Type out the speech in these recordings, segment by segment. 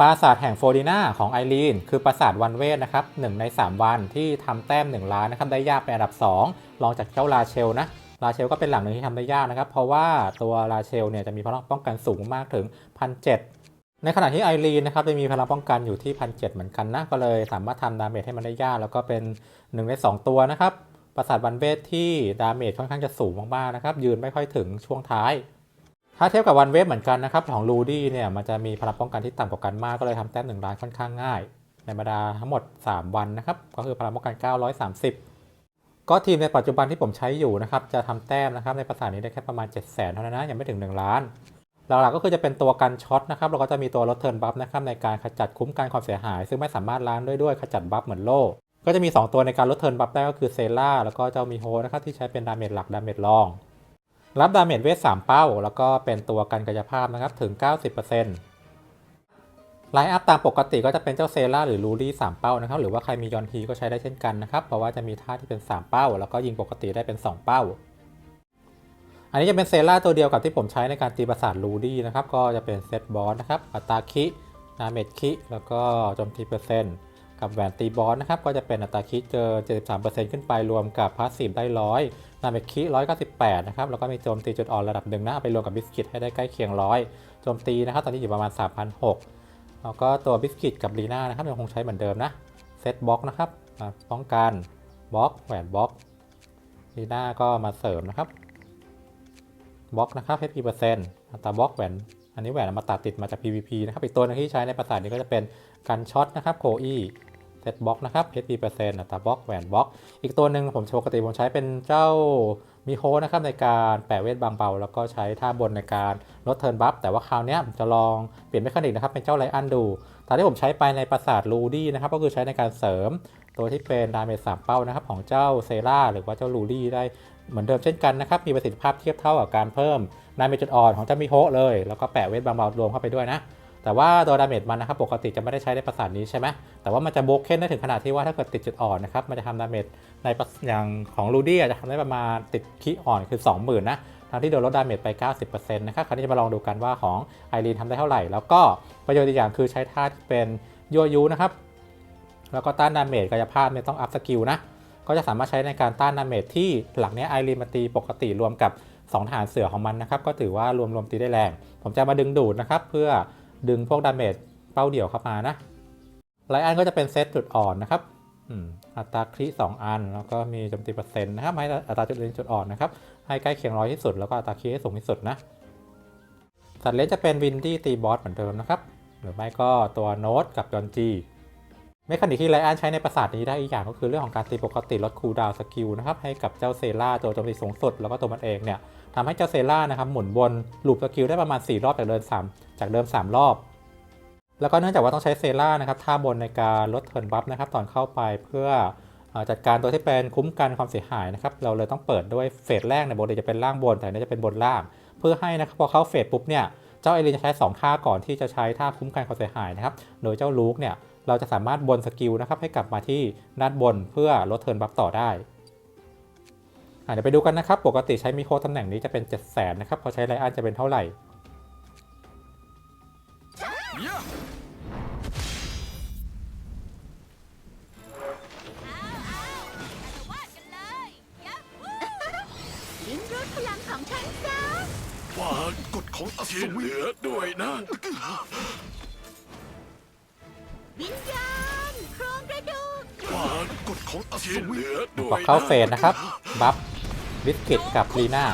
ปราสาทแห่งโฟดินาของไอรีนคือปราสาทวันเวทนะครับหนึ่งใน 3 วันที่ทำแต้ม1ล้านนะครับได้ยากเป็นอันดับ 2 รองจากเจ้าลาเชลนะลาเชลก็เป็นหลังหนึ่งที่ทำได้ยากนะครับ เพราะว่าตัวลาเชลเนี่ยจะมีพลังป้องกันสูงมากถึง1,700ในขณะที่ไอรีนนะครับจะมีพลังป้องกันอยู่ที่1,700เหมือนกันนะก็เลยสามารถทำดาเมจให้มันได้ยากแล้วก็เป็น 1 ใน 2 ตัวนะครับปราสาทวันเวทที่ดาเมจค่อนข้างจะสูงมากๆนะครับยืนไม่ค่อยถึงช่วงท้าย ถ้าเทียบกับวันเวฟเหมือนกันนะครับของลูดี้เนี่ยมันจะมีพลังป้องกันที่ต่ำกว่ากันมากก็เลยทำแต้มหนึ่งล้านค่อนข้างง่าย ในบรรดาทั้งหมด 3 วันนะครับก็คือพลังป้องกัน 930 ก็ทีมในปัจจุบันที่ผมใช้อยู่นะครับจะทำแต้มนะครับในภาษานี้ได้แค่ประมาณ 7 0 0 0 0 0เท่านั้นนะยังไม่ถึง 1 ล้านหลักๆก็คือจะเป็นตัวกันช็อตนะครับแล้วก็จะมีตัวลดเทิร์นบัฟนะครับในการขจัดคุ้มกันความเสียหาย ซึ่งไม่สามารถล้างด้วยด้วยขจัดบัฟเหมือนโล่ก็จะมี 2 ตัวในการลดเทิร์นบัฟได้ก็คือเซล่าแล้วก็เจ้ามีโฮนะครับที่ใช้เป็นดาเมจหลักดาเมจรอง รับดาเมจเวท3เป้า แล้วก็เป็นตัวกันกายภาพนะครับถึง 90%ไลน์อัพตามปกติก็จะเป็นเจ้าเซล่าหรือลูรี่3เป้านะครับหรือว่าใครมียอนทีก็ใช้ได้เช่นกันนะครับเพราะว่าจะมีท่าที่เป็น 3 เป้า แล้วก็ยิงปกติได้เป็น 2 เป้า อันนี้จะเป็นเซล่าตัวเดียวกับที่ผมใช้ในการตีประสาทลูดี้นะครับก็จะเป็นเซตบอสนะครับอัตราคิดาเมจคิแล้วก็โจมตีเปอร์เซ็นต์กับแหวนตีบอสนะครับก็จะเป็นอัตราคิเจอ73%ขึ้นไปรวมกับพาสซีฟได้100 นาเมคิ198 นะครับ แล้วก็มีโจมตีจุดอ่อนระดับหนึ่งนะเอาไปรวมกับบิสกิตให้ได้ใกล้เคียง100โจมตีนะครับ ตอนนี้อยู่ประมาณ3,600แล้วก็ตัวบิสกิตกับลีน่านะครับยังคงใช้เหมือนเดิมนะเซตบล็อกนะครับป้องกันบล็อกแหวนบล็อกลีน่าก็มาเสริมนะครับบล็อกนะครับ HP เปอร์เซ็นต์อัตราบล็อกแหวนอันนี้แหวนมาตัดติดมาจาก PVP นะครับอีกตัวหนึงที่ใช้ในประสาทนี้ก็จะเป็นกันช็อตนะครับโคอี เซตบล็อกนะครับ HP เปอร์เซ็นต์อัตราบล็อกแหวนบล็อก อีกตัวหนึ่งผมปกติผมใช้เป็นเจ้ามีโฮนะครับในการแปะเวทบางเบา แล้วก็ใช้ท่าบนในการลดเทิร์นบัฟแต่ว่าคราวนี้ผมจะลองเปลี่ยนเมคานิกนะครับเป็นเจ้าไลอันดูตอนที่ผมใช้ไปในประสาทลูดี้นะครับก็คือใช้ในการเสริมตัวที่เป็นดาเมจสามเป้านะครับของเจ้าเซราหรือว่าเจ้าลูดี้ได้เหมือนเดิมเช่นกันนะครับมีประสิทธิภาพเทียบเท่ากับการเพิ่มดาเมจจุดอ่อนของเจ้ามิโฮเลย แล้วก็แปะเวทบางเบารวมเข้าไปด้วยนะแต่ว่าตัวดาเมจมันนะครับปกติจะไม่ได้ใช้ในประสาทนี้ใช่ไหม แต่ว่ามันจะโบกเคนได้ถึงขนาดที่ว่าถ้าเกิดติดจุดอ่อนนะครับ มันจะทำดาเมจในอย่างของลูดี้จะทำได้ประมาณติดคีอ่อนคือ 20,000นะทางที่โดนลดดาเมจไป 90%นะครับ คราวนี้จะมาลองดูกันว่าของไอรีนทำได้เท่าไหร่ แล้วก็ประโยชน์อีกอย่างคือใช้ท่าที่เป็นยั่วยุนะครับ แล้วก็ต้านดาเมจกายภาพเนี่ยต้องอัพสกิลนะ ก็จะสามารถใช้ในการต้านดาเมจที่หลังเนี้ไอรีนมาตีปกติรวมกับ2ฐานเสือของมันนะครับ ก็ถือว่ารวมรวมตีได้แรง ผมจะมาดึงดูดนะครับเพื่อดึงพวกดาเมจเป้าเดี่ยวเข้ามานะ ไลอันก็จะเป็นเซตจุดอ่อนนะครับอัตราคริสองอัน แล้วก็มีจมตีเปอร์เซ็นต์นะครับให้อัตราจุดเด่นจุดอ่อนนะครับ ให้ใกล้เคียงร้อยที่สุด แล้วก็อัตราคริให้สูงที่สุดนะ สัตว์เลี้ยงจะเป็นวินดี้ตีบอสเหมือนเดิมนะครับ หรือไม่ก็ตัวโน้ตกับยอนจีเมคานิกที่ไลอันใช้ในประสาทนี้ได้อีกอย่างก็คือเรื่องของการตีปกติลดคูลดาวสกิลนะครับให้กับเจ้าเซล่าตัวโจมตีสูงสุดแล้วก็ตัวมันเองเนี่ยทำให้เจ้าเซล่านะครับหมุนวนลูปสกิลได้ประมาณ 4 รอบจากเดิม3จากเดิม 3 รอบ แล้วก็เนื่องจากว่าต้องใช้เซล่านะครับท่าบนในการลดเทิร์นบัฟนะครับตอนเข้าไปเพื่ออจัดการตัวที่เป็นคุ้มกันความเสียหายนะครับเราเลยต้องเปิดด้วยเฟสแรกในยปกติจะเป็นล่างบน แต่นนี้จะเป็นบนล่าง เพื่อให้นะครับพอเข้าเฟสปุ๊บเนี่ยเจ้าเอลินจะใช้สองท่าก่อนที่จะใช้ท่าคุ้มกันความเสียหายนะครับโดยเจ้าลูกเนี่ยเราจะสามารถบนสกิลนะครับให้กลับมาที่ด้านบนเพื่อลดเทิร์นบัฟต่อได้เดี๋ยวไปดูกันนะครับปกติใช้มีโค้ดตำแหน่งนี้จะเป็น 7 0 0 0 0นะครับพอใช้ไลอันจะเป็นเท่าไหร่ วากันเลยยับลิ้นรู้พลังของฉันซะว่ากฎของอสูรเหลือด้วยนะ วิญญาณโครงกระดูกว่ากฎของอสูรเหลือด้พวอยเข้าเฟสนะครับ บัฟวิสกิตกับลีน่า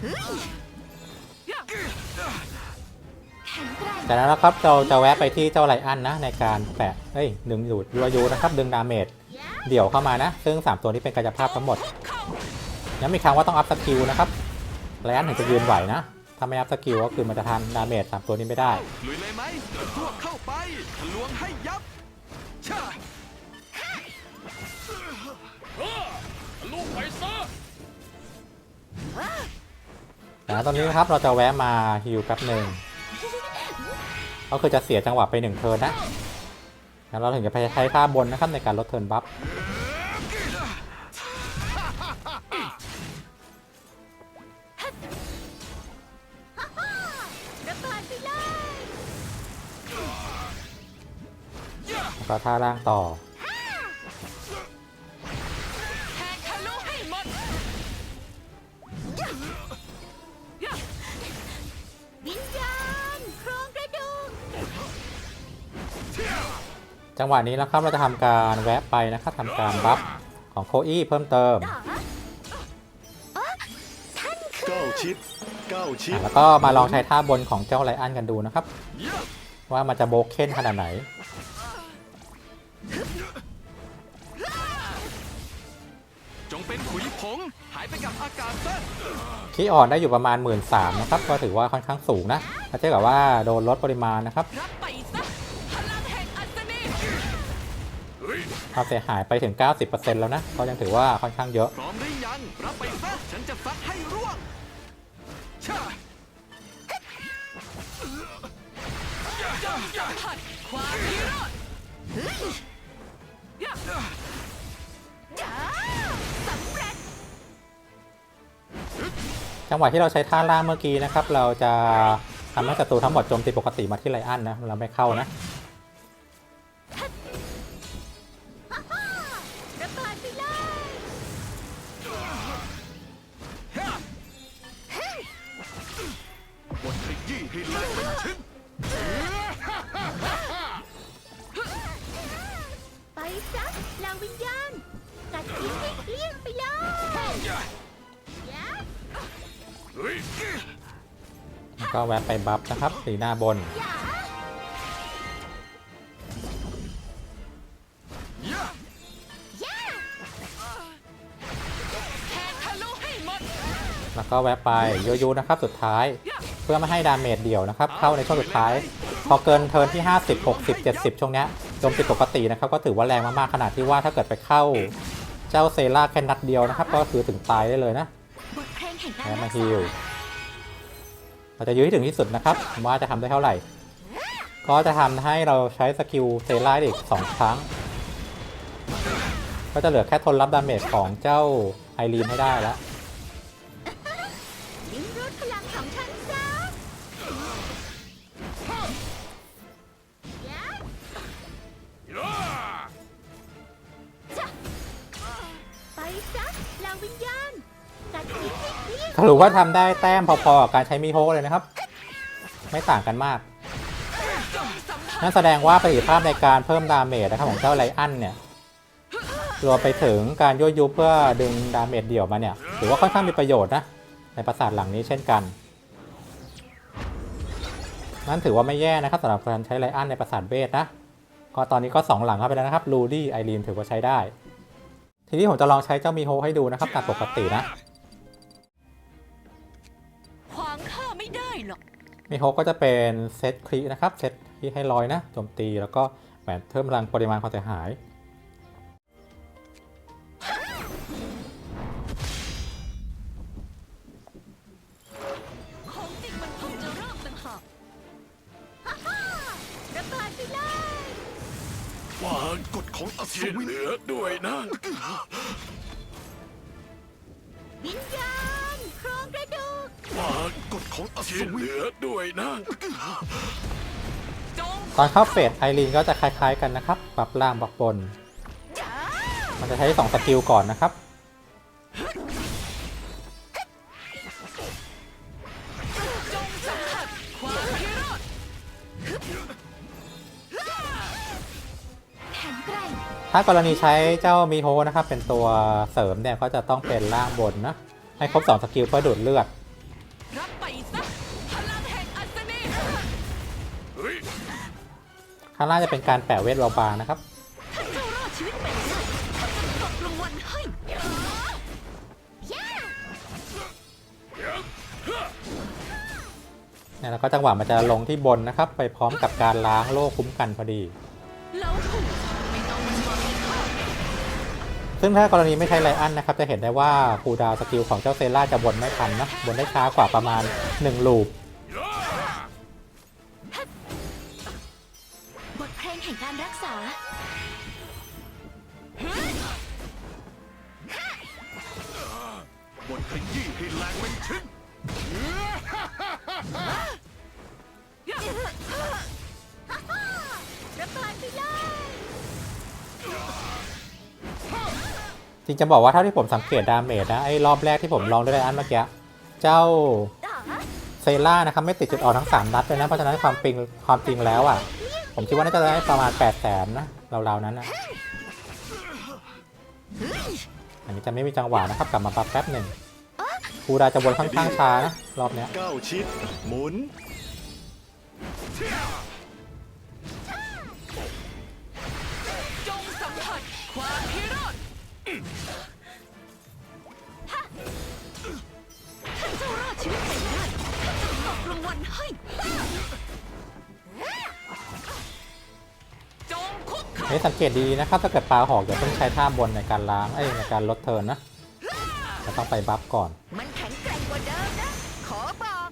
แข็งแกร่งจากนั้นนะครับเราจะแวะไปที่เจ้าไลอันนะในการแปะเอ้ยดึงดูดยัวยูนะครับ ดึงดาเมจเดี่ยวเข้ามานะ ซึ่ง 3 ตัวนี้เป็นกายภาพทั้งหมดย้ำอีกครั้งว่าต้องอัพสกิลนะครับไลอันถึงจะยืนไหวนะถ้าไม่อัพสกิลก็คือมันจะทำดาเมจสามตัวนี้ไม่ได้ลุยเลยไหมพวกเข้าไปทะลวงให้ยับชาลูกไปซะ นะตอนนี้นะครับเราจะแวะมาฮิลแป๊บหนึ่งก็คือจะเสียจังหวะไปหนึ่งเทิร์นนะงั้นเราถึงจะไปใช้ท่าบนนะครับในการลดเทิร์นบัฟแล้วก็ท่าล่างต่อ จังหวะนี้นะครับเราจะทำการแวะไปนะครับทำการบัฟของโคอี้เพิ่มเติมเก้าชิดเก้าชิอะดแล้วก็มาลองใช้ท่าบนของเจ้าไลอันกันดูนะครับ ว่ามันจะโบกเค้นขนาดไหน จงเป็นขุยผง หายไปกับอากาศซะคีย์อ่อนได้อยู่ประมาณ 1 3ื่นนะครับ ก็ถือว่าค่อนข้างสูงนะถ้าเทียบกับว่าโดนลดปริมาณนะครับ รับไป ความเสียหายไปถึง 90%แล้วนะก็ยังถือว่าค่อนข้างเยอะพร้อมหรือยังรับไปซะฉันจะซัดให้ร่วงชาผัดความพิโรธจ้าสำเร็จจังหวะที่เราใช้ท่าล่างเมื่อกี้นะครับ เราจะทำให้ศัตรูทั้งหมดโจมตีปกติมาที่ไลอันนะ เราไม่เข้านะระ ยี้ให้เละเป็นชิ้นไปซะเหล่าวิญญาณ กัดทิ้งให้เกลี้ยงไปเลยยะเฮ้ยแล้วก็แวะไปบัฟนะครับ สีหน้าบน ยะยะยะแทงทะลุให้หมดแล้วก็แวะไปโยยูนะครับ สุดท้ายเพื่อไม่ให้ดาเมจเดี่ยวนะครับ เข้าในช่วงสุดท้าย พอเกินเทิร์นที่ 50 60 70 ช่วงเนี้ยโจมตีปกตินะครับ ก็ถือว่าแรงมากๆขนาดที่ว่าถ้าเกิดไปเข้า เจ้าเซล่าแค่นัดเดียวนะครับ ก็คือถึงตายได้เลยนะแล้วมาฮิลเราจะยื้อให้ถึงที่สุดนะครับ ว่าจะทำได้เท่าไหร่ ก็จะทำให้เราใช้สกิลเซล่าได้อีก2ครั้ง ก็จะเหลือแค่ทนรับดาเมจของเจ้าไอรีนให้ได้แล้ว หรุปว่าทำได้แต้มพอๆกับการใช้มีโฮเลยนะครับ ไม่ต่างกันมาก นั่นแสดงว่าประสิทธิภาพในการเพิ่มดาเมจนะครับของเจ้าไลอันเนี่ยรวมไปถึงการยั่วยุเพื่อดึงดาเมจเดี่ยวมาเนี่ยถือว่าค่อนข้างมีประโยชน์นะ ในปราสาทหลังนี้เช่นกันนั่นถือว่าไม่แย่นะครับสำหรับการใช้ไลอันในปราสาทเวทนะก็ตอนนี้ก็ 2 หลังเข้าไปแล้วนะครับลูดี้ไอรีนถือว่าใช้ได้ ทีนี้ผมจะลองใช้เจ้ามีโฮให้ดูนะครับตามปกตินะ มีโฮก็จะเป็นเซตคลีนะครับเซตที่ให้ลอยนะโจมตีแล้วก็แหวนเพิ่มพลังปริมาณความเสียหายของจริงมันเพิ่งจะเริ่มต่างหากฮ่าฮ่าระเบิดไปเลยวางกฎของอัศวินเหลือด้วยนะวิญญาณ วากฎของอัศวินเหลือด้วยนะ ตอนเข้าเฟสไอรีนก็จะคล้ายๆกันนะครับปรับล่างปรับบน มันจะใช้2สกิลก่อนนะครับ ถ้ากรณีใช้เจ้ามีโฮนะครับ เป็นตัวเสริมเนี่ยก็จะต้องเป็นล่างบนนะ ให้ครบ 2 สกิลเพื่อดูดเลือด ข้างล่างจะเป็นการแปะเวทเบาบางนะครับ เนี่ยแล้วก็จังหวะมันจะลงที่บนนะครับ ไปพร้อมกับการล้างโล่คุ้มกันพอดี ซึ่งถ้ากรณีไม่ใช้ไลอันนะครับ จะเห็นได้ว่าคูดาวสกิลของเจ้าเซล่าจะบนไม่ทันนะบนได้ช้ากว่าประมาณ 1 ลูป เพลงแห่งการรักษาบทขยี้ให้แรงเป็นชิ้นจริงจะบอกว่าเท่าที่ผมสังเกตดาเมจนะไอ้รอบแรกที่ผมลองด้วยไดอันเมื่อกี้เจ้าเซล่านะครับไม่ติดจุดอ่อนทั้ง 3 นัดเลยนะเพราะฉะนั้นความปิงความจริงแล้วอะ ผมคิดว่าน่าจะได้ประมาณ8 0 0แสนนะราวๆนั้นนะอันนี้จะไม่มีจังหวะนะครับกลับมาปั๊บแป๊บหนึ่งคูดาจะวนค่อนข้างช้านะรอบเนี้ยเก้าชิดหมุนจงสัมผัสความพิโรธ นเข่านี้สังเกตดีนะครับถ้าเกิดปลาหอกอย่าเพิ่งใช้ท่าบนในการล้างเอ้ยในการลดเทิร์นนะจะต้องไปบัฟก่อน มันแข็งแกร่งกว่าเดิมนะขอบอก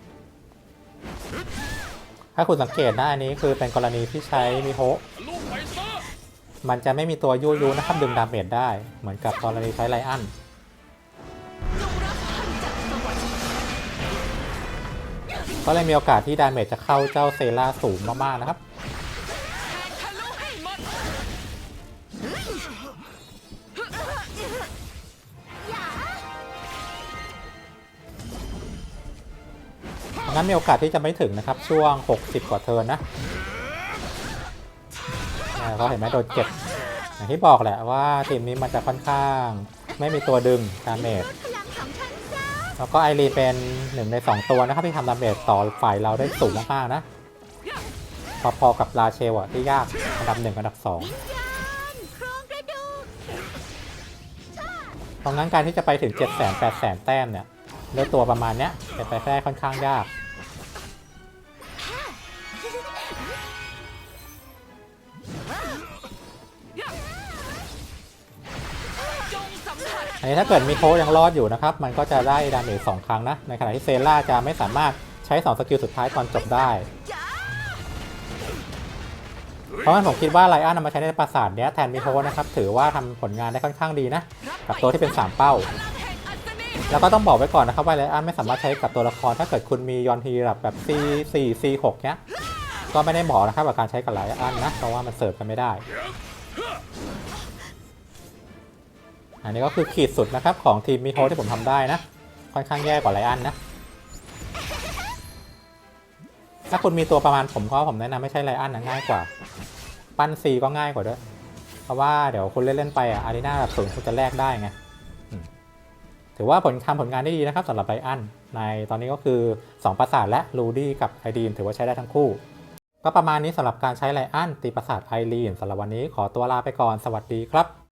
ถ้าคุณสังเกตนะอันนี้คือเป็นกรณีที่ใช้มิโฮะลูกไปซะมันจะไม่มีตัวยูยูนะครับดึงดาเมจได้เหมือนกับกรณีใช้ไลอันจงรับพันจากสวรรค์ก็เลยมีโอกาสที่ดาเมจจะเข้าเจ้าเซล่าสูงมากๆนะครับ งั้นมีโอกาสที่จะไม่ถึงนะครับ ช่วง 60 กว่าเทิร์นนะเขาเห็นไหมโดนเก็บอย่างที่บอกแหละว่าทีมนี้มันจะค่อนข้าง ไม่มีตัวดึงดาเมจแล้วก็ไอรีเป็นหนึ่งใน 2 ตัวนะครับที่ทำดาเมจต่อฝ่ายเราได้สูงมากๆนะพอๆกับลาเชลอะที่ยากอันดับหนึ่งอันดับสองวิญญาณโครงกระดูกเพราะงั้นการที่จะไปถึง 7 0 0 0 0 0 8 0 0 0 0 แต้มเนี่ย ด้วยตัวประมาณเนี้ยเป็นไปได้ค่อนข้างยาก อันนี้ถ้าเกิดมีโคยังรอดอยู่นะครับ มันก็จะได้ดาเมจสองครั้งนะ ในขณะที่เซล่าจะไม่สามารถใช้2สกิลสุดท้ายตอนจบได้ เพราะงั้นผมคิดว่าไลอ้อนนำมาใช้ในปราสาทเนี้ยแทนมิโฮนะครับ ถือว่าทำผลงานได้ค่อนข้างดีนะ กับตัวที่เป็น 3 เป้า แล้วก็ต้องบอกไว้ก่อนนะครับว่าไลอ้อนไม่สามารถใช้กับตัวละคร ถ้าเกิดคุณมียอนทีแบบแบบ C 4 C 6เนี้ย ก็ไม่ได้เหมาะนะครับกับการใช้กับไลอ้อนนะเพราะว่ามันเสิร์ฟกันไม่ได้ อันนี้ก็คือขีดสุดนะครับของทีมมิโฮที่ผมทำได้นะ ค่อนข้างแย่กว่าไลอ้อนนะ ถ้าคุณมีตัวประมาณผมก็ผมแนะนำไม่ใช่ไลอ้อนนะง่ายกว่า ปั้นซีก็ง่ายกว่าด้วย เพราะว่าเดี๋ยวคุณเล่นๆไปอะอารีนาแบบสูงคุณจะแลกได้ไง ถือว่าผลทำผลงานได้ดีนะครับสำหรับไบอันในตอนนี้ก็คือ 2 ประสาทและลูดี้กับไอดีนถือว่าใช้ได้ทั้งคู่ ก็ประมาณนี้สำหรับการใช้ไลอันตีประสาทไอรีนสำหรับวันนี้ขอตัวลาไปก่อนสวัสดีครับ